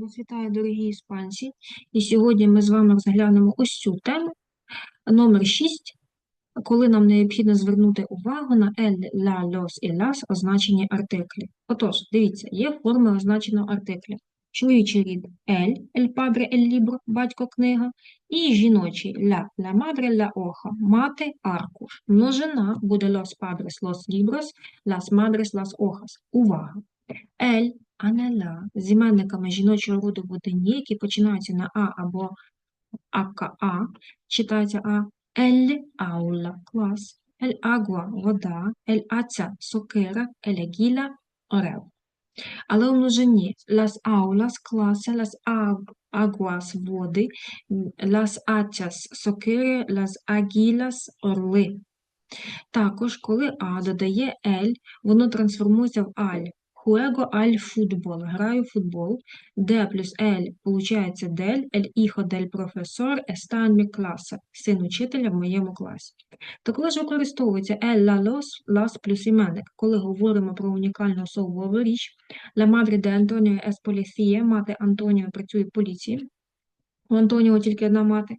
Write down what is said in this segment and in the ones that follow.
Вас вітаю, дорогі іспанці. І сьогодні ми з вами розглянемо ось цю тему, номер 6, коли нам необхідно звернути увагу на el, la, los і las означені артиклі. Отож, дивіться, є форми означеного артикля. Чоловічий рід el, el padre, el libro, батько книга, і жіночий la, la madre, la hoja, мати аркуш. Множина буде los padres, los libros, las madres, las hojas. Увага! Ель, а не з іменниками жіночого роду в одині, які починаються на А або АКА, читається А, ель, аула, клас, ель агуа, вода, ель аця, сокира, ель агіла, орел. Але у множині las aulas, класи, las аг- aguas, води, las achas, сокири, las águilas, орли. Також, коли А додає ель, воно трансформується в аль. Juego al fútbol. Граю в футбол. Де плюс ель получається дель, ель hijo del profesor está en mi. Син учителя в моєму класі. То коли ж використовується ель la los, las плюс іменник, коли говоримо про унікальну особову річ, la madre de Antonio es policía, мати Антоніо працює в поліції. У Антоніо тільки одна мати.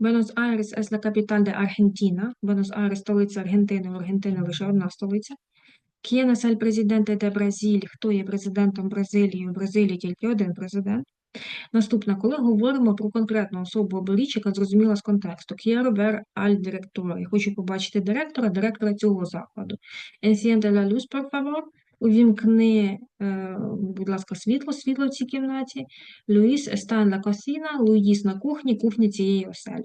Buenos Aires es la capital de Argentina. Buenos Aires – столиця Аргентини, у Аргентини лише одна столиця. ¿Quién es el presidente de Brasil? Хто є президентом Бразилії? У Бразилії тільки один президент. Наступне, коли говоримо про конкретну особу або річ, яка зрозуміла з контексту. Ver al director. Я хочу побачити директора, директора цього закладу. Enciende la luz, por favor. Увімкни, е, будь ласка, світло, світло в цій кімнаті. Луїс en la cocina. Луїс на кухні, кухня цієї оселі.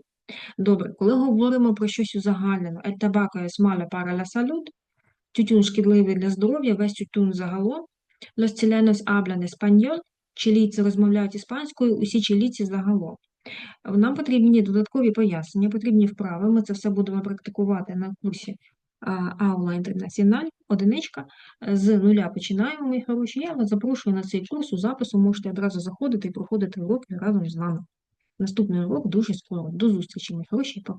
Добре, коли говоримо про щось el tabaco es malo para la salud, тютюн шкідливий для здоров'я, весь тютюн загалом, los chilenos hablan español, чилійці розмовляють іспанською, усі чилійці загалом. Нам потрібні додаткові пояснення, потрібні вправи, ми це все будемо практикувати на курсі Аула Інтернаціональ, одиничка, з нуля починаємо, мої хороші. Я вас запрошую на цей курс у запису, можете одразу заходити і проходити уроки разом з нами. Наступний урок дуже скоро. До зустрічі, мої хороші, пока.